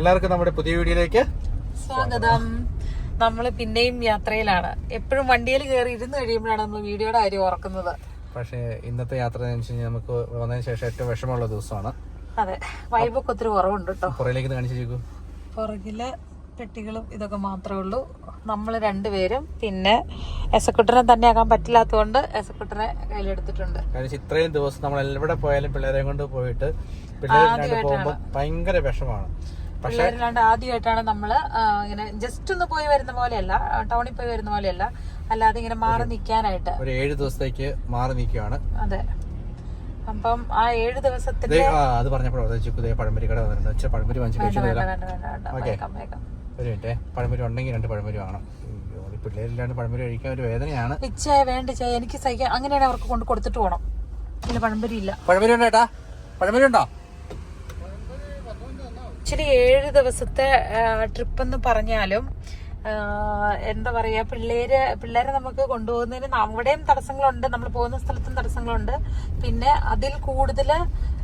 എല്ലാവർക്കും നമ്മുടെ പുതിയ വീഡിയോയിലേക്ക് സ്വാഗതം. നമ്മൾ പിന്നെയും യാത്രയിലാണ്. എപ്പോഴും വണ്ടിയിൽ കയറി ഇരുന്ന് കഴിയുമ്പോഴാണ് നമ്മൾ വീഡിയോയുടെ കാര്യം ഓർക്കുന്നത്. പക്ഷേ ഇന്നത്തെ യാത്ര നമുക്ക് വന്നതിന് ശേഷം ഏറ്റവും വിഷമമുള്ള ദിവസമാണ്. അതെ. വൈബൊക്കെ ഒത്തിരി കുറവുണ്ട് കേട്ടോ. പുറകിലേക്ക് കാണിച്ചു പുറകിൽ പെട്ടികളും ഇതൊക്കെ മാത്രമേ ഉള്ളൂ. നമ്മൾ രണ്ടുപേരും പിന്നെ എസക്കുട്ടനെ തന്നെ ആക്കാൻ പറ്റില്ലാത്തതുകൊണ്ട് എസക്കുട്ടനെ കയ്യിലെടുത്തിട്ടുണ്ട്. ഇത്രയും ദിവസം നമ്മൾ എവിടെ പോയാലും പിള്ളേരെ കൊണ്ട് പോയിട്ട് പിള്ളേരെ പോകുമ്പോൾ ഭയങ്കര വിഷമാണ് പക്ഷെ പിള്ളേരില്ലാണ്ട് ആദ്യമായിട്ടാണ് നമ്മൾ ഇങ്ങനെ ജസ്റ്റ് ഒന്ന് പോയി വരുന്ന പോലെയല്ല ടൗണിൽ പോയി വരുന്ന പോലെയല്ല. അല്ലാതെ ഇങ്ങനെ മാറി നിൽക്കാനായിട്ട്. ഒരു ഏഴ് ദിവസത്തേക്ക് മാറി നിൽക്കുകയാണ്. അതെ. അപ്പം ആ ഏഴ് ദിവസത്തിന്റെ അത് പറഞ്ഞപ്പോഴേ? പഴമ്പരി പഴംപരി കട വന്നിട്ടുണ്ട്. പഴംപരി ഒരു മിനിറ്റേ. പഴംപരി ഉണ്ടെങ്കിൽ രണ്ട് പഴംപരി വാങ്ങണം. പിള്ളേരില്ലാണ്ട് പഴംപരി കഴിക്കാൻ ഒരു വേദനയാണ്. ഇച്ചായ വേണ്ട ചായ എനിക്ക് സഹിക്കാൻ അങ്ങനെയാണ് അവർക്ക് കൊണ്ട് കൊടുത്തിട്ട് പോകണം പിന്നെ പഴമ്പരി ഇല്ല. പഴംപരി ഉണ്ടോ പഴംപരി ഉണ്ടോ? ഇച്ചിരി ഏഴ് ദിവസത്തെ ട്രിപ്പ് എന്ന് പറഞ്ഞാലും എന്താ പറയാ പിള്ളേര് പിള്ളേരെ നമുക്ക് കൊണ്ടുപോകുന്നതിന് അവിടെയും തടസ്സങ്ങളുണ്ട് നമ്മൾ പോകുന്ന സ്ഥലത്തും തടസ്സങ്ങളുണ്ട്. പിന്നെ അതിൽ കൂടുതൽ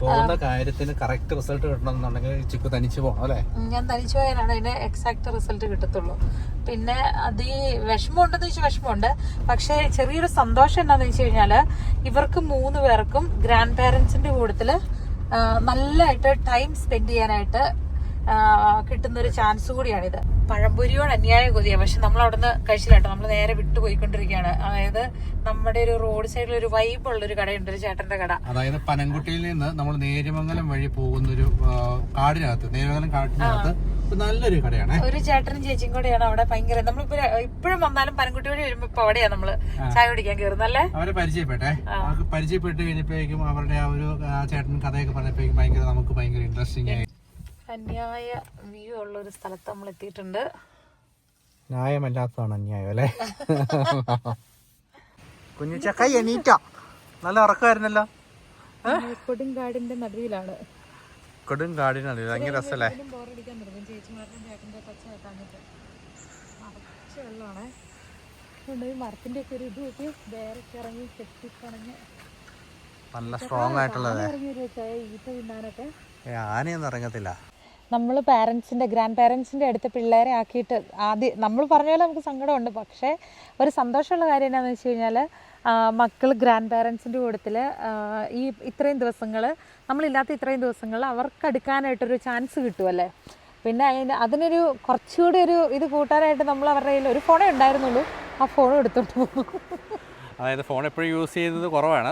പോകുന്ന കാര്യത്തിന് കറക്റ്റ് റിസൾട്ട് കിട്ടണമെന്നുണ്ടെങ്കിൽ ചിക്കു തനിച്ച് പോകണം അല്ലേ? ഞാൻ തനിച്ച് പോയാലാണ് അതിന് എക്സാക്ട് റിസൾട്ട് കിട്ടത്തുള്ളൂ. പിന്നെ അത് ഈ വിഷമമുണ്ടെന്ന് വെച്ചാൽ വിഷമമുണ്ട്. പക്ഷേ ചെറിയൊരു സന്തോഷം എന്താണെന്ന് വെച്ച് കഴിഞ്ഞാൽ ഇവർക്ക് മൂന്ന് പേർക്കും ഗ്രാൻഡ് പാരന്റ്സിന്റെ കൂട്ടത്തിൽ നല്ലതായിട്ട് ടൈം സ്പെൻഡ് ചെയ്യാനായിട്ട് കിട്ടുന്ന ഒരു ചാൻസ് കൂടിയാണിത്. പഴംപൊരിയോട് അന്യായ കൊതിയാണ് പക്ഷെ നമ്മൾ അവിടുന്ന് കഴിച്ചില്ല കേട്ടോ നമ്മൾ നേരെ വിട്ടു പോയിക്കൊണ്ടിരിക്കുകയാണ്. അതായത് നമ്മുടെ ഒരു റോഡ് സൈഡിൽ ഒരു വൈബ് ഉള്ള ഒരു കടയുണ്ട് ഒരു ചേട്ടന്റെ കട. അതായത് പനംകുട്ടിയിൽ നിന്ന് നമ്മൾ നേര്യമംഗലം വഴി പോകുന്നൊരു ഒരു കാടിനകത്ത് നേര്യമംഗലം കാട്ടിനകത്ത് ഒരു നല്ലൊരു കടയാണ്. ഒരു ചേട്ടനും ചേച്ചിയും കൂടെയാണ് അവിടെ ഭയങ്കര. നമ്മളിപ്പോ ഇപ്പോഴും വന്നാലും പനംകുട്ടി വഴി വരുമ്പോ ഇപ്പൊ അവിടെയാ നമ്മൾ ചായ കുടിക്കാൻ കയറുന്നല്ലേ അവരെ പരിചയപ്പെട്ടെ? പരിചയപ്പെട്ട് കഴിഞ്ഞപ്പോഴേക്കും അവരുടെ ആ ഒരു ചേട്ടൻ കഥയൊക്കെ പറഞ്ഞപ്പോഴേക്കും ഭയങ്കര നമുക്ക് ഭയങ്കര ഇൻട്രസ്റ്റിംഗ് ആയി. അന്യായ വ്യൂ ഉള്ള ഒരു സ്ഥലത്ത് നമ്മൾ എത്തിയിട്ടുണ്ട്. ന്യായമല്ലാത്തതാണ് അന്യായം അല്ലേ? കുഞ്ഞു ചക്ക എണീറ്റോ. നല്ല ഉറക്കമായിരുന്നല്ലോ. കൊടുങ്കാടിന്റെ നടുവിലാണ്. കൊടും കാടിനല്ലേ ഭയങ്കര രസമല്ലേ? മരത്തിന്റെ ഒക്കെ ഒരു ഇത് നോക്കി വേറൊക്കെ ഇറങ്ങി കെട്ടിക്കണഞ്ഞ് നല്ല സ്ട്രോങ് ആയിട്ടുള്ളത്. ഈത്ത തിന്നാനൊക്കെ. ആനയൊന്നും ഇറങ്ങത്തില്ല. നമ്മൾ പാരൻസിന്റെ ഗ്രാൻഡ് പാരൻസിന്റെ അടുത്ത് പിള്ളേരെ ആക്കിയിട്ട് ആദ്യം നമ്മൾ പറഞ്ഞ പോലെ നമുക്ക് സങ്കടമുണ്ട്. പക്ഷേ ഒരു സന്തോഷമുള്ള കാര്യം എന്താണെന്ന് വെച്ച് കഴിഞ്ഞാൽ മക്കൾ ഗ്രാൻഡ് പാരൻസിന്റെ കൂട്ടത്തിൽ ഈ ഇത്രയും ദിവസങ്ങൾ നമ്മളില്ലാത്ത ഇത്രയും ദിവസങ്ങൾ അവർക്ക് എടുക്കാനായിട്ടൊരു ചാൻസ് കിട്ടുമല്ലേ പിന്നെ അതിന് അതിനൊരു കുറച്ചുകൂടി ഒരു ഇത് കൂട്ടാനായിട്ട് നമ്മൾ അവരുടെ കയ്യിൽ ഒരു ഫോണേ ഉണ്ടായിരുന്നുള്ളൂ. ആ ഫോൺ എടുത്തോണ്ട് പോകും. അതായത് ഫോൺ എപ്പോഴും യൂസ് ചെയ്തത് കുറവാണ്.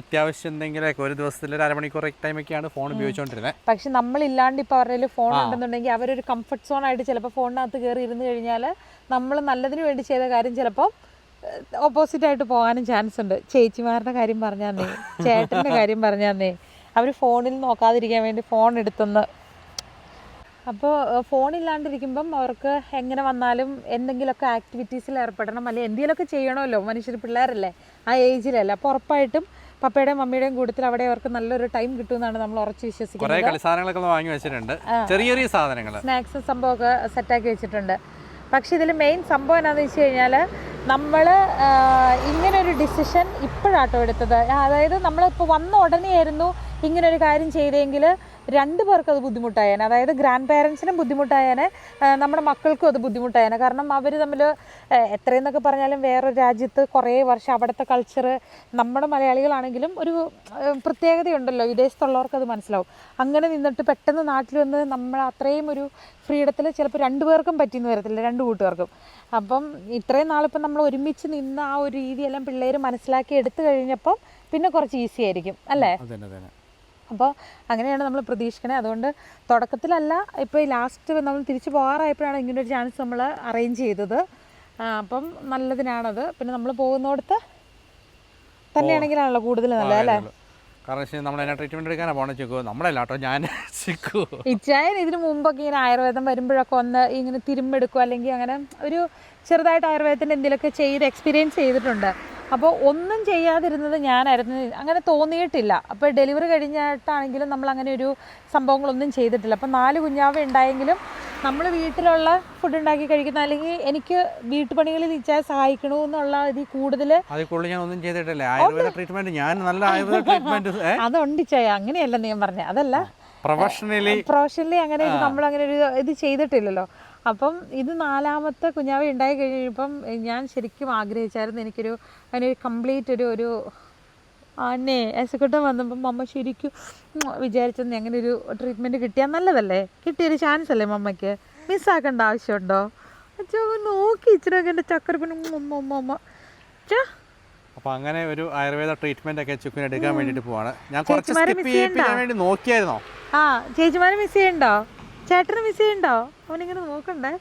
അത്യാവശ്യം എന്തെങ്കിലും ഒരു ദിവസത്തിൽ ഒരു അരമണിക്കൂർ ടൈമൊക്കെയാണ് ഫോൺ ഉപയോഗിച്ചുകൊണ്ടിരുന്നത് പക്ഷെ നമ്മൾ ഇല്ലാണ്ട് ഇപ്പോൾ അവരുടെ ഫോൺ ഉണ്ടെന്നുണ്ടെങ്കിൽ അവരൊരു കംഫർട്ട് സോൺ ആയിട്ട് ചിലപ്പോൾ ഫോണിനകത്ത് കയറി ഇരുന്ന് കഴിഞ്ഞാൽ നമ്മൾ നല്ലതിന് വേണ്ടി ചെയ്ത കാര്യം ചിലപ്പോൾ ഓപ്പോസിറ്റ് ആയിട്ട് പോകാനും ചാൻസ് ഉണ്ട്. ചേച്ചിമാരുടെ കാര്യം പറഞ്ഞാന്നേ ചേട്ടന്റെ കാര്യം പറഞ്ഞാന്നേ അവർ ഫോണിൽ നോക്കാതിരിക്കാൻ വേണ്ടി ഫോൺ എടുത്തെന്ന് അപ്പോൾ ഫോണില്ലാണ്ടിരിക്കുമ്പം അവർക്ക് എങ്ങനെ വന്നാലും എന്തെങ്കിലുമൊക്കെ ആക്ടിവിറ്റീസിൽ ഏർപ്പെടണം. അല്ലെങ്കിൽ എന്തെങ്കിലുമൊക്കെ ചെയ്യണമല്ലോ മനുഷ്യർ പിള്ളേരല്ലേ ആ ഏജിലല്ലേ അപ്പോൾ ഉറപ്പായിട്ടും പപ്പയുടെയും മമ്മിയുടെയും കൂട്ടത്തിൽ അവിടെ അവർക്ക് നല്ലൊരു ടൈം കിട്ടുമെന്നാണ് നമ്മൾ ഉറച്ച് വിശ്വസിക്കുന്നത്. കളിസാധനങ്ങളൊക്കെ വാങ്ങി വെച്ചിട്ടുണ്ട്. ചെറിയ ചെറിയ സാധനങ്ങൾ സ്നാക്സ് സംഭവമൊക്കെ സെറ്റാക്കി വെച്ചിട്ടുണ്ട്. പക്ഷെ ഇതിൽ മെയിൻ സംഭവം എന്താണെന്ന് വെച്ച് കഴിഞ്ഞാൽ നമ്മൾ ഇങ്ങനൊരു ഡിസിഷൻ ഇപ്പോഴാട്ടോ എടുത്തത്. അതായത് നമ്മളിപ്പോൾ വന്ന ഉടനെയായിരുന്നു ഇങ്ങനൊരു കാര്യം ചെയ്തെങ്കിൽ രണ്ട് പേർക്കും അത് ബുദ്ധിമുട്ടായേനെ. അതായത് ഗ്രാൻഡ് പേരൻസിനും ബുദ്ധിമുട്ടായേനെ നമ്മുടെ മക്കൾക്കും അത് ബുദ്ധിമുട്ടായേനെ. കാരണം അവർ തമ്മിൽ എത്രയെന്നൊക്കെ പറഞ്ഞാലും വേറൊരു രാജ്യത്ത് കുറേ വർഷം അവിടുത്തെ കൾച്ചർ നമ്മുടെ മലയാളികളാണെങ്കിലും ഒരു പ്രത്യേകതയുണ്ടല്ലോ. വിദേശത്തുള്ളവർക്ക് അത് മനസ്സിലാവും. അങ്ങനെ നിന്നിട്ട് പെട്ടെന്ന് നാട്ടിൽ വന്ന് നമ്മൾ അത്രയും ഒരു ഫ്രീഡത്തിൽ ചിലപ്പോൾ രണ്ടു പേർക്കും പറ്റിയെന്ന് വരത്തില്ല രണ്ട് കൂട്ടുകാർക്കും. അപ്പം ഇത്രയും നാളിപ്പം നമ്മൾ ഒരുമിച്ച് നിന്ന് ആ ഒരു രീതിയെല്ലാം പിള്ളേർ മനസ്സിലാക്കി എടുത്തു കഴിഞ്ഞപ്പം പിന്നെ കുറച്ച് ഈസി ആയിരിക്കും അല്ലേ? അപ്പോൾ അങ്ങനെയാണ് നമ്മൾ പ്രതീക്ഷിക്കണേ. അതുകൊണ്ട് തുടക്കത്തിലല്ല ഇപ്പോൾ ഈ ലാസ്റ്റ് നമ്മൾ തിരിച്ചു പോകാറായപ്പോഴാണ് ഇങ്ങനെ ഒരു ചാൻസ് നമ്മൾ അറേഞ്ച് ചെയ്തത് അപ്പം നല്ലതിനാണത്. പിന്നെ നമ്മൾ പോകുന്നിടത്ത് തന്നെയാണെങ്കിലാണല്ലോ കൂടുതൽ നല്ലത് അല്ലേ? കാരണം നമ്മൾ അതിനെ ട്രീറ്റ്മെന്റ് എടുക്കാനാണ് പോണേ ചിക്കു. നമ്മളല്ല കേട്ടോ ഞാൻ ചിക്കു. ഇച്ചായൻ ഇതിന് മുമ്പൊക്കെ ഇങ്ങനെ ആയുർവേദം വരുമ്പോഴൊക്കെ ഒന്ന് ഇങ്ങനെ തിരുമ്പെടുക്കുക അല്ലെങ്കിൽ അങ്ങനെ ഒരു ചെറുതായിട്ട് ആയുർവേദത്തിന്റെ എന്തെങ്കിലുമൊക്കെ ചെയ്ത് എക്സ്പീരിയൻസ് ചെയ്തിട്ടുണ്ട്. അപ്പോൾ ഒന്നും ചെയ്യാതിരുന്നത് ഞാനായിരുന്നു. അങ്ങനെ തോന്നിയിട്ടില്ല. അപ്പോൾ ഡെലിവറി കഴിഞ്ഞിട്ടാണെങ്കിലും നമ്മൾ അങ്ങനെ ഒരു സംഭവങ്ങളൊന്നും ചെയ്തിട്ടില്ല. അപ്പോൾ നാല് കുഞ്ഞാവ ഉണ്ടായെങ്കിലും നമ്മൾ വീട്ടിലുള്ള ഫുഡ് ഉണ്ടാക്കി കഴിക്കുന്ന അല്ലെങ്കിൽ എനിക്ക് വീട്ടുപണികളിൽ ഇച്ചാൽ സഹായിക്കണു എന്നുള്ള ഇതിൽ കൂടുതൽ ഞാൻ ഒന്നും ചെയ്തിട്ടില്ല. ആയുർവേദ ട്രീറ്റ്മെന്റ് ഞാൻ നല്ല ആയുർവേദ ട്രീറ്റ്മെന്റ് അതുണ്ട് ഇച്ചായ. അങ്ങനെയല്ല ഞാൻ പറഞ്ഞത് അതല്ല. പ്രൊഫഷണലി പ്രൊഫഷണലി അങ്ങനെ നമ്മൾ അങ്ങനെ ഒരു ഇത് ചെയ്തിട്ടില്ലല്ലോ. അപ്പം ഇത് നാലാമത്തെ കുഞ്ഞാവ ഉണ്ടായി കഴിഞ്ഞപ്പം ഞാൻ ശരിക്കും ആഗ്രഹിച്ചായിരുന്നു എനിക്കൊരു അതിനൊരു കംപ്ലീറ്റ് ഒരു ഒരു അന്നേ എസക്കുട്ടം വന്നപ്പം മമ്മ ശരിക്കും വിചാരിച്ചെന്ന് അങ്ങനെ ഒരു ട്രീറ്റ്മെന്റ് കിട്ടിയാൽ നല്ലതല്ലേ? കിട്ടിയൊരു ചാൻസ് അല്ലേ മമ്മയ്ക്ക്? മിസ്സാക്കേണ്ട ആവശ്യമുണ്ടോ? അച്ഛോ നോക്കി ഇച്ചിരൊക്കെ എന്റെ ചക്കരപ്പനും ഉമ്മ അങ്ങനെ ഒരു ആയുർവേദ ട്രീറ്റ്മെന്റ് ഒക്കെ ചുക്കിന് എടുക്കാൻ വേണ്ടിട്ട് പോവാണ്. ഞാൻ കുറച്ച് സ്കിപ്പ് miss വേണ്ടി നോക്കിയായിരുന്നോ? ആ ചേച്ചിമാരെ മിസ് ചെയ്യണ്ടോ? ചേട്ടന് മിസ് ചെയ്യണ്ടോ? അവനിങ്ങനെ നോക്കണ്ടേ?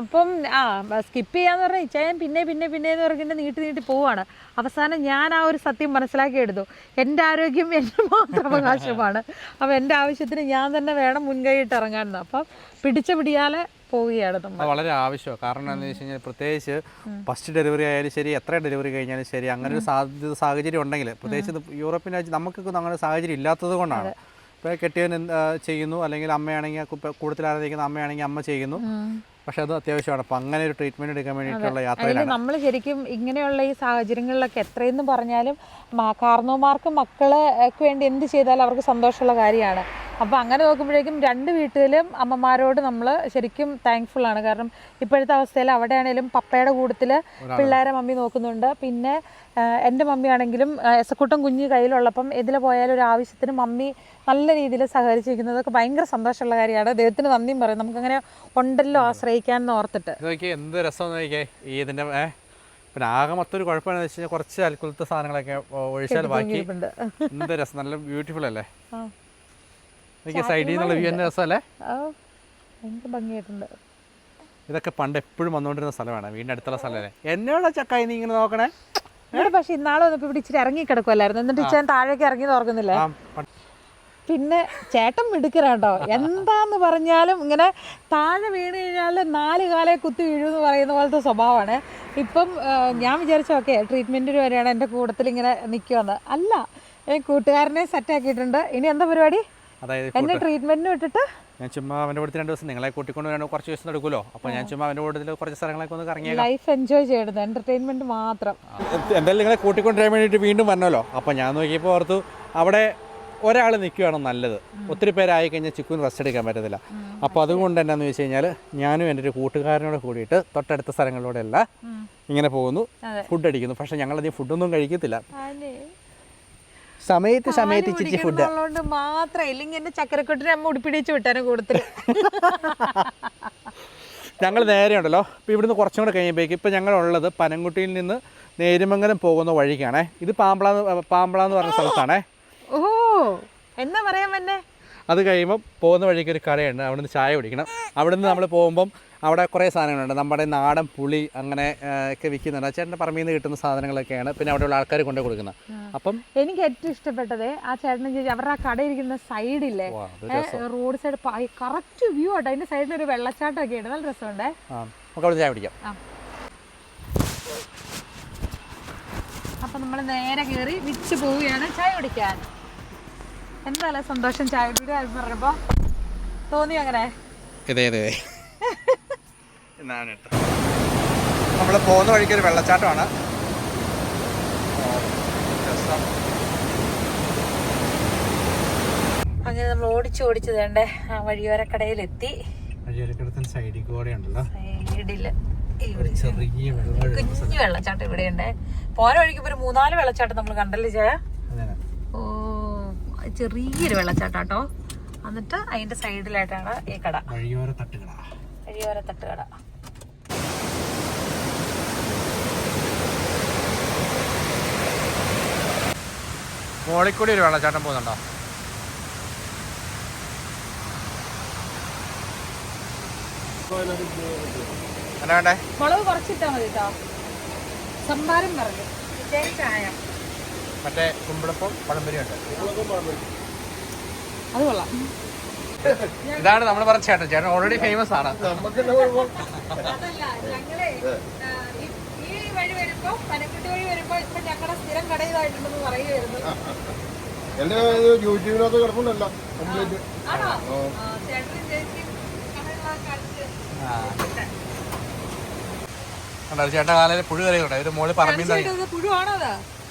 അപ്പം ആ സ്കിപ്പ് ചെയ്യാന്ന് പറഞ്ഞാൽ ഇച്ചായൻ പിന്നെ പിന്നെ പിന്നെ എന്ന് പറഞ്ഞിട്ട് നീട്ടി നീട്ടി പോവാണ്. അവസാനം ഞാൻ ആ ഒരു സത്യം മനസ്സിലാക്കി എടുത്തു. എന്റെ ആരോഗ്യം എന്റെ മാത്രം അവകാശമാണ്. അപ്പം എന്റെ ആവശ്യത്തിന് ഞാൻ തന്നെ വേണം മുൻകൈയിട്ട് ഇറങ്ങാൻ അപ്പം പിടിച്ച പിടിയാലെ പോവുകയാണ് നമ്മൾ. വളരെ ആവശ്യമാണ് കാരണം എന്താണെന്ന് വെച്ച് കഴിഞ്ഞാൽ പ്രത്യേകിച്ച് ഫസ്റ്റ് ഡെലിവറി ആയാലും ശരി എത്ര ഡെലിവറി കഴിഞ്ഞാലും ശരി അങ്ങനെ ഒരു സാധ്യത സാഹചര്യം ഉണ്ടെങ്കിൽ പ്രത്യേകിച്ച് യൂറോപ്യൻ രാജ്യം നമുക്കൊക്കെ അങ്ങനെ സാഹചര്യം ഇല്ലാത്തത് കൊണ്ടാണ്. ഇപ്പോൾ കെട്ടിയവൻ ചെയ്യുന്നു? അല്ലെങ്കിൽ അമ്മയാണെങ്കിൽ കൂടുതൽ ആരാധിക്കുന്ന അമ്മയാണെങ്കിൽ അമ്മ ചെയ്യുന്നു. പക്ഷെ അത് അത്യാവശ്യമാണ്. അപ്പം അങ്ങനെ ഒരു ട്രീറ്റ്മെന്റ് എടുക്കാൻ വേണ്ടിയിട്ടുള്ള യാത്രയിലാണ്. നമ്മൾ ശരിക്കും ഇങ്ങനെയുള്ള ഈ സാഹചര്യങ്ങളിലൊക്കെ എത്രയെന്ന് പറഞ്ഞാലും കാർണോമാർക്ക് കാർന്നോമാർക്ക് മക്കളെ വേണ്ടി എന്ത് ചെയ്താലും അവർക്ക് സന്തോഷമുള്ള കാര്യമാണ്. അപ്പോൾ അങ്ങനെ നോക്കുമ്പോഴേക്കും രണ്ട് വീട്ടിലും അമ്മമാരോട് നമ്മൾ ശരിക്കും താങ്ക്ഫുൾ ആണ്. കാരണം ഇപ്പോഴത്തെ അവസ്ഥയിൽ അവിടെയാണേലും പപ്പയുടെ കൂട്ടത്തിൽ പിള്ളേരെ മമ്മി നോക്കുന്നുണ്ട്. പിന്നെ എന്റെ മമ്മിയാണെങ്കിലും ആ, എസക്കുട്ടൻ കുഞ്ഞ് കയ്യിലുള്ളപ്പം ഇതിൽ പോയാലും ഒരു ആവശ്യത്തിന് മമ്മി നല്ല രീതിയിൽ സഹകരിച്ചിരിക്കുന്നതൊക്കെ ഭയങ്കര സന്തോഷമുള്ള കാര്യമാണ്. ദൈവത്തിന് നന്ദിയും പറയും. നമുക്കങ്ങനെ ഉണ്ടല്ലോ ആശ്രയിക്കാൻ എന്ന് ഓർത്തിട്ട്. എന്ത് രസം നോക്കിയേ. ഈ ഇതിന്റെ പിന്നെ ആകെ മൊത്തം ഒരു കുഴപ്പമാണെന്ന് വെച്ച് കഴിഞ്ഞാൽ കുറച്ച് അൽക്കുലത്തെ സാധനങ്ങളൊക്കെ ഒഴിച്ചാൽ ബാക്കി എന്ത് രസം നല്ല ബ്യൂട്ടിഫുൾ അല്ലേ? സൈഡിൽ നിന്നുള്ള വ്യൂ തന്നെ രസമല്ലേ? ഭംഗിയായിട്ടുണ്ട്. ഇതൊക്കെ പണ്ട് എപ്പോഴും വന്നുകൊണ്ടിരുന്ന സ്ഥലമാണ് വീടിന്റെ അടുത്തുള്ള സ്ഥലമല്ലേ? എന്നോട് ചക്കായി നീ ഇങ്ങനെ നോക്കണേ? പക്ഷെ ഇന്നാളെ വന്നപ്പോ ഇവിടെ ഇച്ചിരി ഇറങ്ങി കിടക്കുമല്ലായിരുന്നു എന്നിട്ട് ഇച്ചാൻ താഴേക്ക് ഇറങ്ങി തുറക്കുന്നില്ലേ പിന്നെ ചേട്ടൻ മിടുക്കരാട്ടോ. എന്താന്ന് പറഞ്ഞാലും ഇങ്ങനെ താഴെ വീണ് കഴിഞ്ഞാൽ നാല് കാലേ കുത്തി വീഴുമെന്ന് പറയുന്ന പോലത്തെ സ്വഭാവമാണ്. ഇപ്പം ഞാൻ വിചാരിച്ചു ഓക്കെ ട്രീറ്റ്മെന്റിന് വരെയാണ് എന്റെ കൂട്ടത്തിൽ ഇങ്ങനെ നിൽക്കുമെന്ന് അല്ല ഞാൻ കൂട്ടുകാരനെ സെറ്റാക്കിയിട്ടുണ്ട് ഇനി എന്താ പരിപാടി? അതായത് എന്നെ ട്രീറ്റ്മെന്റിന് വിട്ടിട്ട്? ഞാൻ ചുമ്മാ അവന്റെ കൂടെ രണ്ട് ദിവസം നിങ്ങളെ കൂട്ടിക്കൊണ്ട് വരാൻ കുറച്ച് ദിവസം എടുക്കുമല്ലോ? അപ്പോൾ ഞാൻ ചുമ്മാ അവന്റെ കൂടെ കുറച്ച് സ്ഥലങ്ങളൊക്കെ ഒന്ന് കറങ്ങി ലൈഫ് എൻജോയ് ചെയ്യണത് എന്റർടൈൻമെന്റ് മാത്രം. എന്തായാലും നിങ്ങളെ കൂട്ടിക്കൊണ്ടുവരാൻ വേണ്ടിയിട്ട് വീണ്ടും വന്നല്ലോ അപ്പോൾ ഞാൻ നോക്കിയപ്പോൾ ഓർത്തു അവിടെ ഒരാൾ നിൽക്കുകയാണ് നല്ലത്. ഒത്തിരി പേരായി കഴിഞ്ഞാൽ ചിക്കുന് റെസ്റ്റ് എടുക്കാൻ പറ്റത്തില്ല. അപ്പോൾ അതുകൊണ്ട് എന്നാന്ന് വെച്ച് കഴിഞ്ഞാൽ ഞാനും എന്റെ ഒരു കൂട്ടുകാരനോട് കൂടിയിട്ട് തൊട്ടടുത്ത സ്ഥലങ്ങളിലൂടെ അല്ല ഇങ്ങനെ പോകുന്നു. ഫുഡ് അടിക്കുന്നു. പക്ഷേ ഞങ്ങളധികം ഫുഡൊന്നും കഴിക്കത്തില്ല. സമയത്ത് സമയത്ത് ഇച്ചിരി ഫുഡ് ഉള്ളതുകൊണ്ട് മാത്രം ഇല്ലെങ്കിൽ എന്നെ ചക്കരക്കൊട്ടിനെ അമ്മ ഉടുപ്പിടിച്ച് വിട്ടാനെ കൂടുതൽ. ഞങ്ങൾ നേരെ ഉണ്ടല്ലോ. ഇപ്പോൾ ഇവിടുന്ന് കുറച്ചും കൂടെ കഴിയുമ്പോഴേക്ക് ഇപ്പോൾ ഞങ്ങളുള്ളത് പനംകുട്ടിയിൽ നിന്ന് നേരുമംഗലം പോകുന്ന വഴിക്കാണേ. ഇത് പാമ്പള പാമ്പള എന്ന് പറഞ്ഞ സ്ഥലത്താണേ. ഓ. എന്നാ പറയാൻ തന്നെ അത് കഴിയുമ്പോൾ പോകുന്ന വഴിക്ക് ഒരു കടയുണ്ട്. അവിടെ നിന്ന് ചായ കുടിക്കണം. അവിടെ നിന്ന് നമ്മൾ പോകുമ്പം അവിടെ കുറേ സാധനങ്ങളുണ്ട്. നമ്മുടെ നാടൻ പുളി അങ്ങനെ ഒക്കെ വിൽക്കുന്നുണ്ട്. ചേട്ടന്റെ പറമ്പിൽ നിന്ന് കിട്ടുന്ന സാധനങ്ങളൊക്കെയാണ്. പിന്നെ അവിടെയുള്ള ആൾക്കാർ കൊണ്ടു കൊടുക്കുന്നത് അപ്പം എനിക്ക് ഏറ്റവും ഇഷ്ടപ്പെട്ടത് ആ ചേട്ടൻ അവരുടെ ആ കടയിരിക്കുന്ന സൈഡില്ലേ road side correct view auto. അതിന്റെ സൈഡിൽ ഒരു വെള്ളച്ചാട്ടം ഒക്കെ ഉണ്ട്. നല്ല രസമുണ്ട്. നമുക്ക് അവിടെ ചായ പിടിക്കാം അപ്പൊ നമ്മൾ നേരെ കയറി വിച്ച് പോവുകയാണ് ചായ കുടിക്കാൻ. എന്തായാലും സന്തോഷം ചായ കുടി പറഞ്ഞപ്പോ തോന്നി അങ്ങനെ. നമ്മൾ പോകുന്ന വഴിക്ക് ഒരു വെള്ളച്ചാട്ടമാണ്. അങ്ങനെ നമ്മൾ ഓടിച്ചു ഓടിച്ചു വേണ്ടേ ആ വഴിയോര എത്തി സൈഡിൽ കൂടെ ഉണ്ടല്ലോ. സൈഡിൽ കുഞ്ഞു വെള്ളച്ചാട്ടം ഇവിടെയുണ്ട്. പോരാ വഴിക്ക് ഇപ്പൊ ഒരു മൂന്നാൽ വെള്ളച്ചാട്ടം നമ്മൾ കണ്ടല്ലേ ഓ ചെറിയൊരു വെള്ളച്ചാട്ടം കേട്ടോ എന്നിട്ട് അതിന്റെ സൈഡിലായിട്ടാണ് ഈ കട. വഴിയോര തട്ടുകട. വഴിയോര തട്ടുകട. മോളിൽ കൂടി ഒരു വെള്ളച്ചാട്ടം പോകുന്നുണ്ടോ? വേണ്ടേ? മുളക് കുറച്ചിട്ടാ മതി കേട്ടോ സംഭാരം പറഞ്ഞു ചായ. മറ്റേ കുമ്പിളപ്പം പഴംപൊരി ഉണ്ട് അത് കൊള്ളാം. ഇതാണ് നമ്മൾ പറഞ്ഞ ചേട്ടൻ. ചേട്ടൻ ഓൾറെഡി ഫേമസ് ആണ്. എന്റെ യൂട്യൂബിനകത്ത് കിടപ്പുണ്ടല്ല കംപ്ലീറ്റ് ചേട്ടൻ കാലയിൽ പുഴു കറിയുണ്ട് മോൾ മോളിൽ പറമ്പിൽ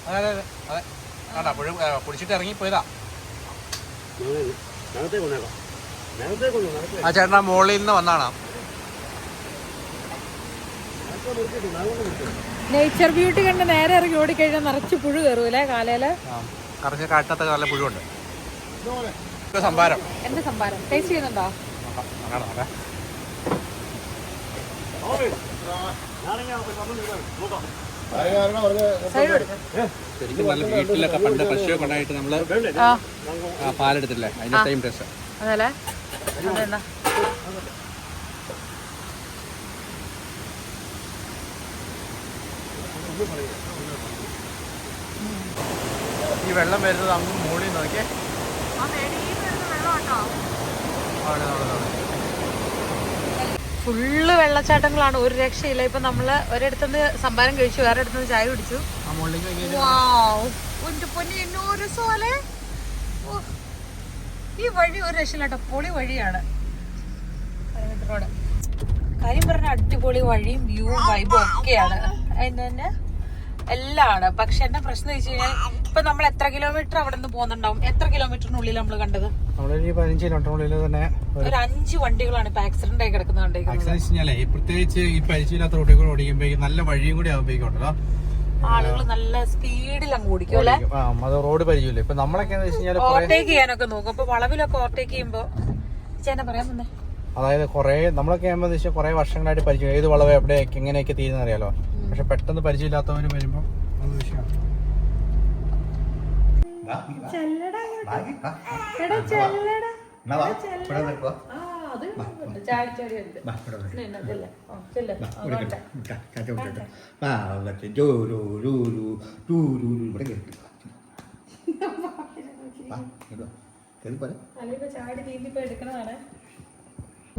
അത് അതെ അതെ. കണ്ടാ പുഴു ആ, കുടിച്ചിട്ട് ഇറങ്ങിപ്പോയതാ ആ ചേട്ടൻ മുകളിൽ നിന്ന് വന്നാണ്? നേച്ചർ ബ്യൂട്ടി കണ്ട് നേരെ ഇറങ്ങി ഓടിക്കഴിഞ്ഞാൽ നിറച്ച് പുഴു കയറൂലേ കാലയിൽ കറഞ്ഞ കാട്ടത്ത നല്ല പുഴുണ്ട് സംഭാരം. എന്റെ സംഭാരം? ടേസ്റ്റ് ചെയ്യുന്നുണ്ടോ? നോക്കാം, ശരിക്കും നല്ല വീട്ടിലൊക്കെ പണ്ട് പശുവൊക്കെ ഉണ്ടായിട്ട് നമ്മൾ ആ. പാലെടുത്തില്ലേ അതിന്റെ ടൈം ടേസ്റ്റ് അതല്ലേ? അതെന്നാ ഈ വെള്ളം വരുന്നത് അങ്ങ് മൂടി നോക്കിയേ. ആണ് ആണ് അവിടെ. ഫുള്ള് വെള്ളച്ചാട്ടങ്ങളാണ്. ഒരു രക്ഷയില്ല. ഇപ്പൊ നമ്മൾ ഒരിടത്തുനിന്ന് സംഭാരം കഴിച്ചു വേറെ ഇടത്തുനിന്ന് ചായ കുടിച്ചു. പൊന്നെ. ഈ വഴി ഒരു രക്ഷയില്ലാട്ടോ. പൊളി വഴിയാണ്. റോഡ് കാര്യം പറഞ്ഞ അടിപൊളി വഴിയും വ്യൂവും വൈബും ഒക്കെയാണ്. അതിന് തന്നെ എല്ലാം ആണ് പക്ഷെ എന്റെ പ്രശ്നം വെച്ച് കഴിഞ്ഞാൽ ഇപ്പൊ നമ്മൾ എത്ര കിലോമീറ്റർ അവിടെ നിന്ന് പോകുന്നുണ്ടാവും? എത്ര കിലോമീറ്ററിനുള്ളിൽ നമ്മൾ കണ്ടത്? നമ്മളൊരു പതിനഞ്ച് കിലോമീറ്ററിനുള്ളിൽ തന്നെ ഒരു അഞ്ച് വണ്ടികളാണ് ഇപ്പൊ ആക്സിഡന്റ് ആയി കിടക്കുന്നത് കണ്ടേക്കുന്നത്. ആക്സിഡന്റ് പ്രത്യേകിച്ച് ഈ പരിചയമില്ലാത്ത റോഡിൽ കൂടെ ഓടിക്കുമ്പോഴേക്കും നല്ല വഴിയും കൂടി ആകുമ്പോഴേക്കുണ്ടല്ലോ ആളുകൾ നല്ല സ്പീഡിൽ അങ്ങ് ഓടിക്കും റോഡ് പരിചയമില്ല. ഇപ്പൊ നമ്മളൊക്കെ എന്ന് വെച്ച് കഴിഞ്ഞാൽ ഓവർടേക്ക് ചെയ്യാനൊക്കെ നോക്കും. അപ്പൊ വളവിലൊക്കെ ഓവർടേക്ക് ചെയ്യുമ്പോ ചേട്ടനെ പറയാൻ തന്നെ അതായത് കുറെ നമ്മളൊക്കെ ആകുമ്പോൾ വെച്ചാൽ കുറെ വർഷങ്ങളായിട്ട് പരിചയം. ഏത് വളവ് എവിടെയൊക്കെ എങ്ങനെയൊക്കെ തീരുന്നറിയാലോ പക്ഷെ പെട്ടെന്ന് പരിചയമില്ലാത്തവര് വരുമ്പോൾ അത് വിഷയമാണ്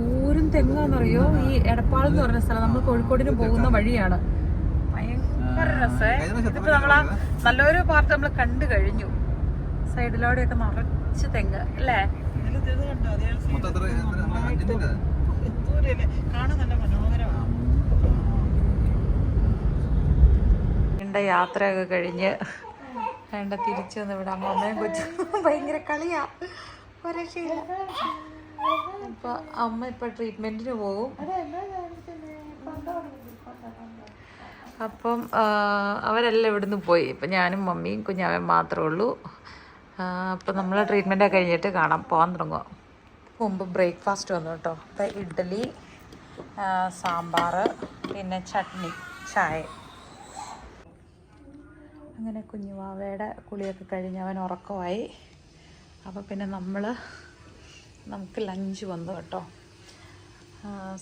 ഊരും തെങ്ങാന്നറിയോ? ഈ എടപ്പാളം എന്ന് പറഞ്ഞ സ്ഥലം. നമ്മൾ കോഴിക്കോടിന് പോകുന്ന വഴിയാണ്. ഭയങ്കര രസേ. ഇപ്പൊ നമ്മളാ നല്ലൊരു പാർട്ട് നമ്മൾ കണ്ടു കഴിഞ്ഞു. സൈഡിലൂടെയൊക്കെ നിറച്ച് തെങ്ങ് അല്ലേ? നീണ്ട യാത്രയൊക്കെ കഴിഞ്ഞ് വേണ്ട തിരിച്ചു വന്ന് ഇവിടെ അമ്മമ്മയും കൊച്ചു ഭയങ്കര കളിയാ. അപ്പൊ അമ്മ ഇപ്പൊ ട്രീറ്റ്മെന്റിന് പോകും അപ്പം അവരെല്ലാം ഇവിടുന്ന് പോയി. ഇപ്പം ഞാനും മമ്മിയും കുഞ്ഞാവൻ മാത്രമേ ഉള്ളൂ. ആ, അപ്പം നമ്മൾ ട്രീറ്റ്മെന്റ് ഒക്കെ കഴിഞ്ഞിട്ട് കാണാം. പോകാൻ തുടങ്ങുക മുമ്പ് ബ്രേക്ക്ഫാസ്റ്റ് വന്നു കേട്ടോ. അപ്പം ഇഡ്ഡലി സാമ്പാർ പിന്നെ ചട്നി ചായ. അങ്ങനെ കുഞ്ഞുവാവയുടെ കുളിയൊക്കെ കഴിഞ്ഞ് അവൻ ഉറക്കമായി. അപ്പോൾ പിന്നെ നമ്മൾ നമുക്ക് ലഞ്ച് വന്നു കേട്ടോ.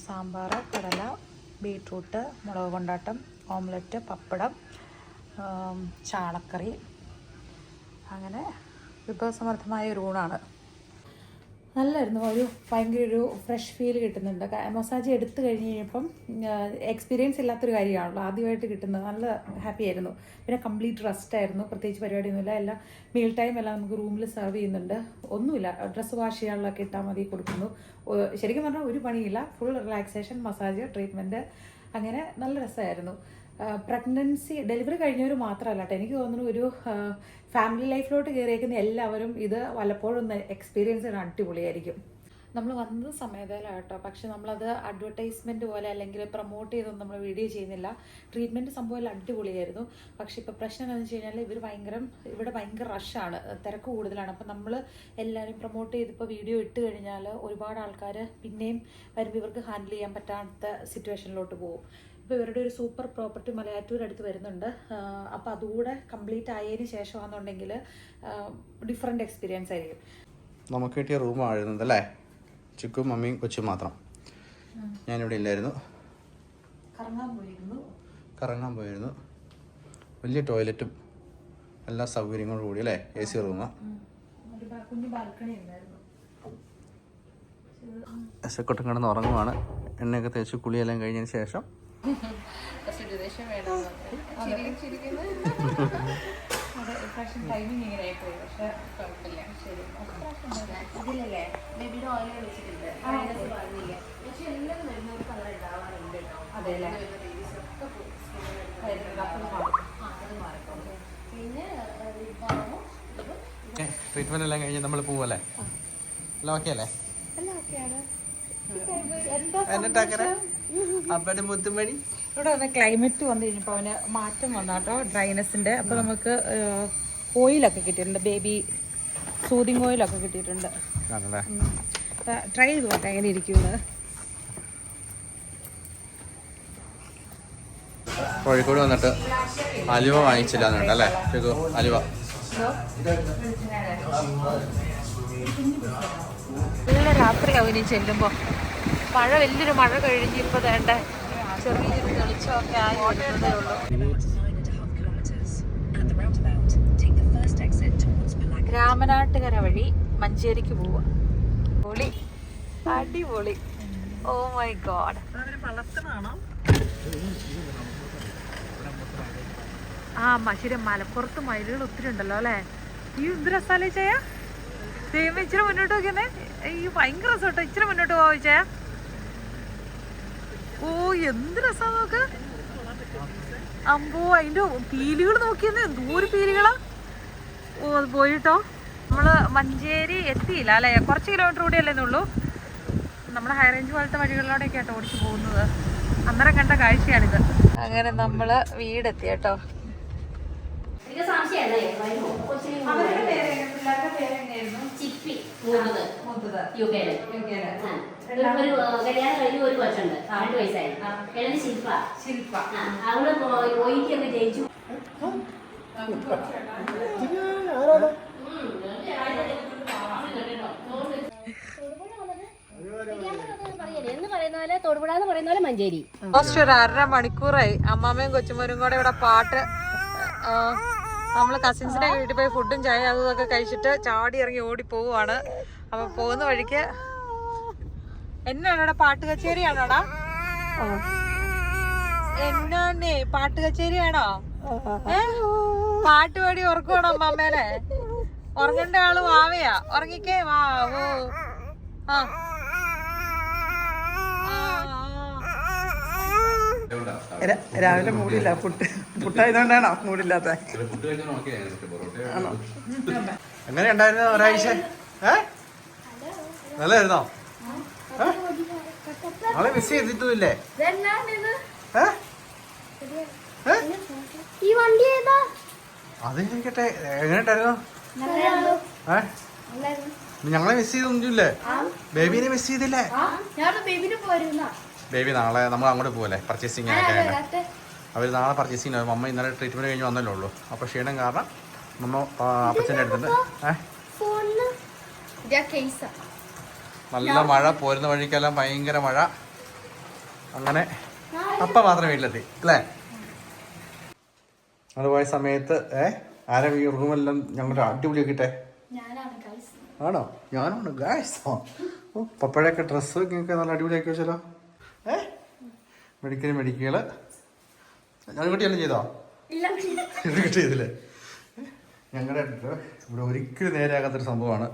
സാമ്പാർ കടല ബീട്രൂട്ട് മുളക് കൊണ്ടാട്ടം ഓംലെറ്റ് പപ്പടം ചാണക്കറി. അങ്ങനെ വിഭവസമൃദ്ധമായ ഒരു ഊണാണ്. നല്ലായിരുന്നു. ഒരു ഭയങ്കര ഒരു ഫ്രഷ് ഫീൽ കിട്ടുന്നുണ്ട്. മസാജ് എടുത്തു കഴിഞ്ഞ് കഴിഞ്ഞപ്പം എക്സ്പീരിയൻസ് ഇല്ലാത്തൊരു കാര്യമാണല്ലോ ആദ്യമായിട്ട് കിട്ടുന്നത്. നല്ല ഹാപ്പി ആയിരുന്നു. പിന്നെ കംപ്ലീറ്റ് റെസ്റ്റ് ആയിരുന്നു. പ്രത്യേകിച്ച് പരിപാടിയൊന്നുമില്ല. എല്ലാം മീൽ ടൈം എല്ലാം നമുക്ക് റൂമിൽ സെർവ് ചെയ്യുന്നുണ്ട്. ഒന്നുമില്ല. ഡ്രസ്സ് വാഷ് ചെയ്യാനുള്ളതൊക്കെ ഇട്ടാൽ മതി കൊടുക്കുന്നു. ശരിക്കും പറഞ്ഞാൽ ഒരു പണിയില്ല ഫുൾ റിലാക്സേഷൻ മസാജ് ട്രീറ്റ്മെന്റ് അങ്ങനെ നല്ല രസമായിരുന്നു. പ്രഗ്നൻസി ഡെലിവറി കഴിഞ്ഞവർ മാത്രമല്ല കേട്ടോ. എനിക്ക് തോന്നുന്നു ഒരു ഫാമിലി ലൈഫിലോട്ട് കയറിയേക്കുന്ന എല്ലാവരും ഇത് വല്ലപ്പോഴും എക്സ്പീരിയൻസ് ചെയ്യണം അടിപൊളിയായിരിക്കും. നമ്മൾ വന്നത് സമയത്തല്ല കേട്ടോ പക്ഷെ നമ്മളത് അഡ്വർടൈസ്മെന്റ് പോലെ അല്ലെങ്കിൽ പ്രൊമോട്ട് ചെയ്തൊന്നും നമ്മൾ വീഡിയോ ചെയ്യുന്നില്ല. ട്രീറ്റ്മെന്റ് സംഭവം അടിപൊളിയായിരുന്നു. പക്ഷെ ഇപ്പോൾ പ്രശ്നം എന്താണെന്ന് വെച്ച് കഴിഞ്ഞാൽ ഇവർ ഭയങ്കര ഇവിടെ ഭയങ്കര റഷാണ് തിരക്ക് കൂടുതലാണ്. അപ്പോൾ നമ്മൾ എല്ലാവരും പ്രൊമോട്ട് ചെയ്തിപ്പോൾ വീഡിയോ ഇട്ട് കഴിഞ്ഞാൽ ഒരുപാട് ആൾക്കാർ പിന്നെയും വരുമ്പോൾ ഇവർക്ക് ഹാൻഡിൽ ചെയ്യാൻ പറ്റാത്ത സിറ്റുവേഷനിലോട്ട് പോകും. ഇപ്പോൾ ഇവരുടെ ഒരു സൂപ്പർ പ്രോപ്പർട്ടി മലയാറ്റൂർ അടുത്ത് വരുന്നുണ്ട്. അപ്പോൾ അതുകൂടെ കംപ്ലീറ്റ് ആയതിന് ശേഷമാണെന്നുണ്ടെങ്കിൽ ഡിഫറെന്റ് എക്സ്പീരിയൻസ് ആയിരിക്കും. നമുക്ക് കിട്ടിയ റൂമായിരുന്നത് അല്ലേ? ചുക്കും മമ്മിയും കൊച്ചും മാത്രം. ഞാനിവിടെ ഇല്ലായിരുന്നു. കറങ്ങാൻ പോയിരുന്നു. കറങ്ങാൻ പോയിരുന്നു. വലിയ ടോയ്ലറ്റും എല്ലാ സൗകര്യങ്ങളും കൂടി അല്ലേ? എ സി റൂമ് എസക്കൊട്ടും കിടന്ന് ഉറങ്ങുവാണ്. എണ്ണയൊക്കെ തേച്ച് കുളിയെല്ലാം കഴിഞ്ഞതിന് ശേഷം ഇതിലല്ലേ? ബേബിയുടെ ഓയിൽ പറഞ്ഞില്ല പക്ഷെ എല്ലാം വരുന്ന ഒരു കളർ ഉണ്ടാവാറുണ്ട് കേട്ടോ അതെല്ലേ അത് മാറിക്കോളും. പിന്നെ ലിപ് ബാമും ട്രീറ്റ്മെന്റ് എല്ലാം കഴിഞ്ഞ് നമ്മൾ പോവല്ലേ? എല്ലാം ഓക്കെ അല്ലേ? എന്നിട്ടങ്ങനെ അപ്പയുടെ മുത്തുമണി? ഇവിടെ വന്ന ക്ലൈമറ്റ് വന്നു കഴിഞ്ഞപ്പോൾ അവന് മാറ്റം വന്നാട്ടോ ഡ്രൈനെസ്സിന്റെ അപ്പോൾ നമുക്ക് ഓയിലൊക്കെ കിട്ടിയിട്ടുണ്ട്. ബേബി സൂതിങ് ഓയിലൊക്കെ കിട്ടിയിട്ടുണ്ട്. ട്രൈ ചെയ്ത് നോക്കാം എങ്ങനെ ഇരിക്കുന്നത് കോഴിക്കോട് വന്നിട്ട് അലുവ വാങ്ങിച്ചില്ല എന്നുണ്ട് അല്ലേ അലുവ. രാത്രി രാത്രിയാവും ഇനി ചെല്ലുമ്പോൾ മഴ വലിയൊരു മഴ കഴിഞ്ഞ് ഇപ്പോൾ വേണ്ട ചെറിയൊരു തെളിച്ചമൊക്കെ ആയി ഉള്ളൂ. രാമനാട്ടുകര വഴി മഞ്ചേരിക്ക് പോവാ. പൊളി. അടിപൊളി. Oh my god. ആ മശിരം മലപ്പുറത്ത് മയിലുകൾ ഒത്തിരി ഉണ്ടല്ലോ അല്ലേ? ഈ എന്ത് രസാലേ ചെയ്യാ ദൈവം ഇച്ചിരി മുന്നോട്ട് നോക്കിയെന്നേ. ഈ ഭയങ്കര രസോട്ടോ ഇച്ചിരി മുന്നോട്ട് പോവാ ചായ ഓ എന്ത് രസാ നോക്ക്. അമ്പോ അതിന്റെ പീലുകൾ നോക്കിയെന്ന് എന്തോരം പീലുകളാ. ഓ അത് പോയിട്ടോ. നമ്മൾ മഞ്ചേരി എത്തിയില്ല അല്ലേ? കുറച്ച് കിലോമീറ്റർ കൂടി അല്ലേ ഉള്ളൂ നമ്മൾ ഹൈ റേഞ്ച് പോലത്തെ വഴികളിലൂടെയൊക്കെ ആട്ടോ ഓടിച്ചു പോകുന്നത്. അന്നേരം കണ്ട കാഴ്ചയാണിത്. അങ്ങനെ നമ്മൾ വീടെത്തി കേട്ടോ. എനിക്ക് സംശയമല്ലേ പേര് കൊച്ചിന് ചിപ്പി. മൂത്തത്. യു കെയിൽ. ആ. ഒരു ഒരു, ആ, കല്യാണം കഴിഞ്ഞ് ഒരു കൊച്ചുണ്ട് രണ്ട് വയസ്സായി. കിഴങ്ങ് ശില്പ ശില്പ ആ, അവൾ ഒയിക്കൊക്കെ ജയിച്ചു. എന്ന് പറയുന്ന പോലെ തൊടുപുഴ എന്ന് പറയുന്ന പോലെ മഞ്ചേരി ഓൾമോസ്റ്റ് ഒരു അര മണിക്കൂറായി. അമ്മാമ്മയും കൊച്ചുമോരും കൂടെ ഇവിടെ പാട്ട് ആ, നമ്മൾ കസിൻസിന്റെ വീട്ടിൽ പോയി ഫുഡും ചായ അതും ഒക്കെ കഴിച്ചിട്ട് ചാടി ഇറങ്ങി ഓടി പോവുകയാണ് അപ്പൊ പോകുന്ന വഴിക്ക് എന്നാണ്? പാട്ട് കച്ചേരിയാണോടാ എന്നാന്നേ പാട്ട് കച്ചേരിയാണോ? പാട്ട് പാടി ഉറക്കുവാണോ അമ്മാമ്മേനെ ഉറങ്ങേണ്ട ആൾ വാവയാ. ഉറങ്ങിക്കേ വാ ഓ ആ. രാവിലെ മൂടില്ല പുട്ട് പുട്ടായതുകൊണ്ടാണോ മൂടില്ലാത്ത എങ്ങനെ ഉണ്ടായിരുന്നു ഒരാഴ്ച? ഏ? നല്ലായിരുന്നോ നാളെ നമ്മളെ മിസ് ചെയ്തിട്ടില്ലേ അത് ഇരിക്കട്ടെ എങ്ങനെയുണ്ടായിരുന്നു? ഏ? ഞങ്ങളെ മിസ് ചെയ്തൊന്നുമില്ലേ. ബേബിനെ മിസ് ചെയ്തില്ലേ? ബേബി നാളെ നമ്മൾ അങ്ങോട്ട് പോകല്ലേ പർച്ചേസിങ് ഒക്കെ ആയിട്ട് അവർ നാളെ പർച്ചേസിങ് ആവും. അമ്മ ഇന്നലെ ട്രീറ്റ്മെന്റ് കഴിഞ്ഞ് വന്നല്ലേ ഉള്ളൂ. അപ്പൊ ക്ഷീണം കാരണം നമ്മ അപ്പച്ചന്റെ അടുത്തുണ്ട്. ഏഹ് നല്ല മഴ പോരുന്ന വഴിക്കെല്ലാം ഭയങ്കര മഴ. അങ്ങനെ അപ്പ മാത്രം വീട്ടിലെത്തി അല്ലേ? അത് പോയ സമയത്ത് ഏ ആരും ഈ റൂമെല്ലാം ഞങ്ങളുടെ അടിപൊളിയാക്കിട്ടെ ഞാനാണ് കൈസ് ആണോ? ഞാനാണ് ഗായ്സ് ഓ പപ്പഴയൊക്കെ ഡ്രസ്സ് ഒക്കെ നല്ല അടിപൊളിയാക്കി വെച്ചല്ലോ. ഏ? മെഡിക്കൽ മെഡിക്കൽ ഞാൻ കുട്ടിയെല്ലാം ചെയ്തോ? കിട്ടിയതില്ലേ ഞങ്ങളുടെ ഇവിടെ ഒരിക്കലും നേരെയാകാത്തൊരു സംഭവമാണ്.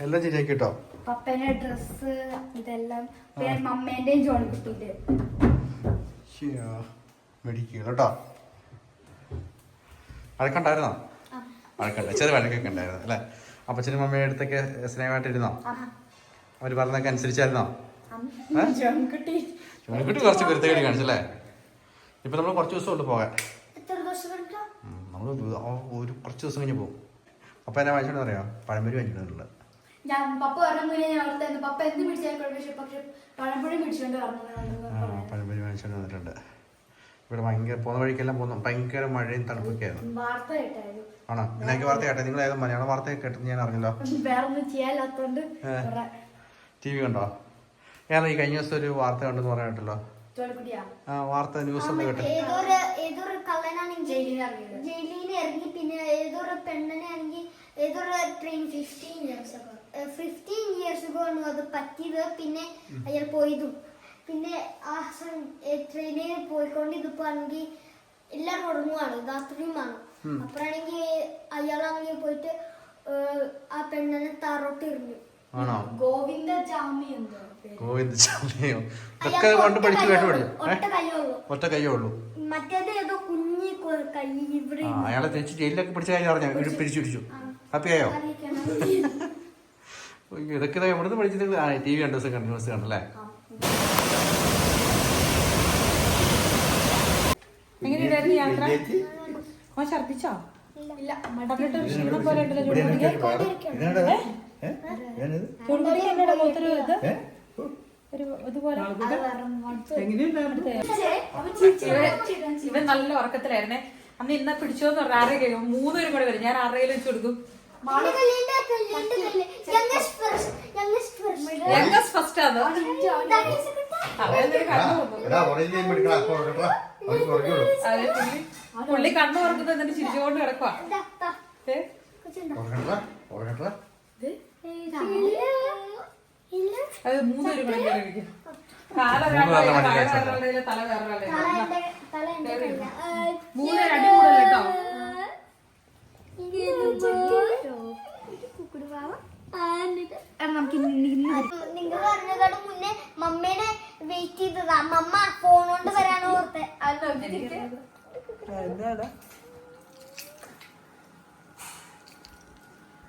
എല്ലാം ശരിയാക്കി കേട്ടോ പപ്പേന്റെ ഡ്രസ് ഇതെല്ലാം മമ്മേന്റെയും കുട്ടിന്റെ മേടിക്കുക കേട്ടോ. വഴക്കുണ്ടായിരുന്നോ വഴക്കുണ്ട് ചെറിയ വഴക്കൊക്കെ ഉണ്ടായിരുന്നു അല്ലേ? അപ്പച്ചനും മമ്മയുടെ അടുത്തൊക്കെ സ്നേഹമായിട്ടിരുന്നോ? അവർ പറഞ്ഞൊക്കെ അനുസരിച്ചായിരുന്നോ? ചുമക്കുട്ടി കുറച്ച് കുരുത്തകേടി കാണിച്ചല്ലേ ഇപ്പൊ നമ്മൾ കുറച്ച് ദിവസം കൊണ്ട് പോകാൻ. നമ്മൾ ഒരു കുറച്ച് ദിവസം കഴിഞ്ഞ് പോകും അപ്പൊ എന്നെ വാങ്ങിച്ചോണ്ട് അറിയാം പഴംപൊരി ഞാൻ പപ്പ പറഞ്ഞ മുന്നേ ഞാൻ അവിടെ തന്നെ പപ്പ എന്ത് പിടിച്ചാൽ പക്ഷെ പക്ഷെ പഴമ്പഴം പിടിച്ചുകൊണ്ട് പഴംപൊരി വാങ്ങിച്ചോണ്ട് വന്നിട്ടുണ്ട്. ഇവിടെ ഭയങ്കര പോകുന്ന വഴിക്കെല്ലാം പോകുന്നു ഭയങ്കര മഴയും തണുപ്പൊക്കെ ആയിരുന്നു വാർത്ത കേട്ടായിരുന്നു. ആണോ? എന്നൊക്കെ വാർത്ത കേട്ടെ? നിങ്ങൾ ഏത് മലയാള വാർത്ത കേട്ടെന്ന് ഞാൻ അറിഞ്ഞല്ലോ. വേറെ ഒന്നും ചെയ്യാനില്ലാത്തോണ്ട് ഏ. കുറെ ടി വി കണ്ടോ? ഞാൻ ഈ കഴിഞ്ഞ ദിവസം ഒരു വാർത്ത കണ്ടെന്ന് പറയാൻ കേട്ടല്ലോ ആ വാർത്ത ന്യൂസ് ഒന്ന് കേട്ടെ. ഏതൊരു ഏതൊരു കള്ളനാണ് ജയിലിൽ ഇറങ്ങി പിന്നെ ഏതൊരു പെണ്ണിനെ ഇറങ്ങി ഏതൊരു train fifteen years fifteen years ആണ് അത് പറ്റിയത്. പിന്നെ അയാൾ പോയതും. പിന്നെ ആ ട്രെയിനിൽ പോയിക്കൊണ്ട് ഇതിപ്പോ ആണെങ്കിൽ എല്ലാം ഉറങ്ങുവാണ്. രാത്രിയുമാണ് അപ്പോഴാണെങ്കിൽ അങ്ങനെ പോയിട്ട് ആ പെണ്ണിനെ താറോട്ട് എറിഞ്ഞു. ആണോ? ഗോവിന്ദ. ഗോവിന്ദ് ചാമിയോ ഇതൊക്കെ ഒറ്റ പഠിച്ചു കേട്ടു. ഒറ്റ കയ്യേ ഉള്ളൂ. മറ്റേത് ഏതോ കുഞ്ഞി കൊ- കൈ ഇവിടെ അയാളെ തിരിച്ച് ജയിലിലൊക്കെ പിടിച്ച കാര്യം അറിഞ്ഞോ? പിടിച്ചു. പിടിച്ചു ഹാപ്പി ആയോ? അറിയിക്കണം. അയ്യോ, ഇതൊക്കെ ഇതാ എവിടുന്ന് പഠിച്ചത് ടി വി രണ്ടു ദിവസം കണ്ടിന്യൂസ് കണ്ടല്ലേ? എങ്ങനെയുണ്ടായിരുന്നു? യാത്ര ഛർദിച്ചോ ഇവൻ- നല്ല ഉറക്കത്തിലായിരുന്നേ. അന്ന് ഇന്ന പിടിച്ചോന്ന് പറഞ്ഞ കഴിയും മൂന്നുപേരും കൂടെ വരും. ഞാൻ ആരുടെ വെച്ച് കൊടുക്കും. പുള്ളി കണ്ണു തുറക്കുന്നത് എന്നിട്ട് ചിരിച്ചുകൊണ്ട് കിടക്കുക. അത് മൂന്നുപേരും കൂടെ കയറി ഇരിക്കും. കാലൊരാളുടെ മൂന്ന് പേരുടെ തല മടിയിലാ മൂന്ന് അടി കൂടുതൽ കേട്ടോ. നിങ്ങൾ പറഞ്ഞതോട് മുന്നേ മമ്മേനെ വെയിറ്റ് ചെയ്തതാ മമ്മ ഫോൺ കൊണ്ട് വരാണ് ഓർത്തെ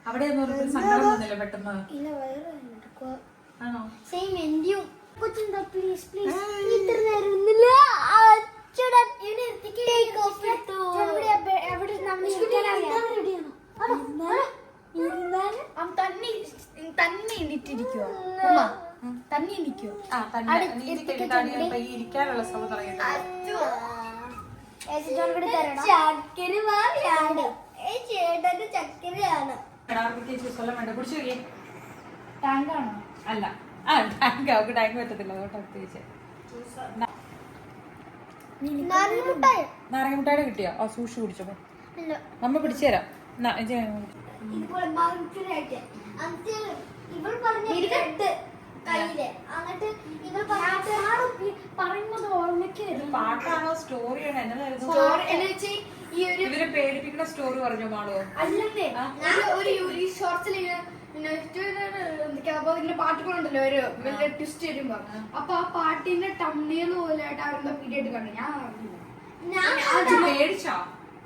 അവിടെ ഒരു സങ്കടം വന്നില്ല പെട്ടെന്ന് ആണോ സെയിം എന്റെയും പ്ലീസ് പ്ലീസ് ഇത്ര നേരം അച്ചടാ ടേക്ക് ഓഫ് എവിടെ നമ്മൾ തന്നെ തന്നെ എണീറ്റിരിക്കുവോ. തന്നെ എണീക്കുവോ ആ തന്നെ. നീ ഇരിക്കട്ടെ, തടി ഇപ്പൊ ഈ ഇരിക്കാനുള്ള ശ്രമം തുടങ്ങിയിട്ടുണ്ട് ചക്കര മാറിയാണ് ചേട്ടന് ചക്കരയാണ് കിടാർപ്പിക്ക് ചൂസെല്ലാം വേണ്ട. കുടിച്ചു നോക്കിയേ. ടാങ്കാണോ? അല്ല. ആ ടാങ്ക് അവർക്ക് ടാങ്ക് പറ്റത്തില്ല. അതുകൊണ്ട് പ്രത്യേകിച്ച്. നാരങ്ങ മുട്ടായ. നാരങ്ങ കിട്ടിയോ? ആ സൂക്ഷി കുടിച്ചോ. നമ്മ അമ്മ പിടിച്ചു തരാം. പാട്ടാണോ സ്റ്റോറിയാണോ ഇവരെ പേടിപ്പിക്കുന്ന സ്റ്റോറി പറഞ്ഞു മാളോ? അല്ലെന്നേ ഒരു ഷോർട്സിൽ അപ്പൊ ഇങ്ങനെ പാട്ടുകളുണ്ടല്ലോ ഒരു വലിയ ട്വിസ്റ്റ് വരുമ്പോ. അപ്പൊ ആ പാട്ടിന്റെ ടമ്മിയൽ പോലെ ആയിട്ട് അവരുടെ വീഡിയോ ആയിട്ട് കണ്ടു ഞാൻ. ഞാൻ പേടിച്ചോ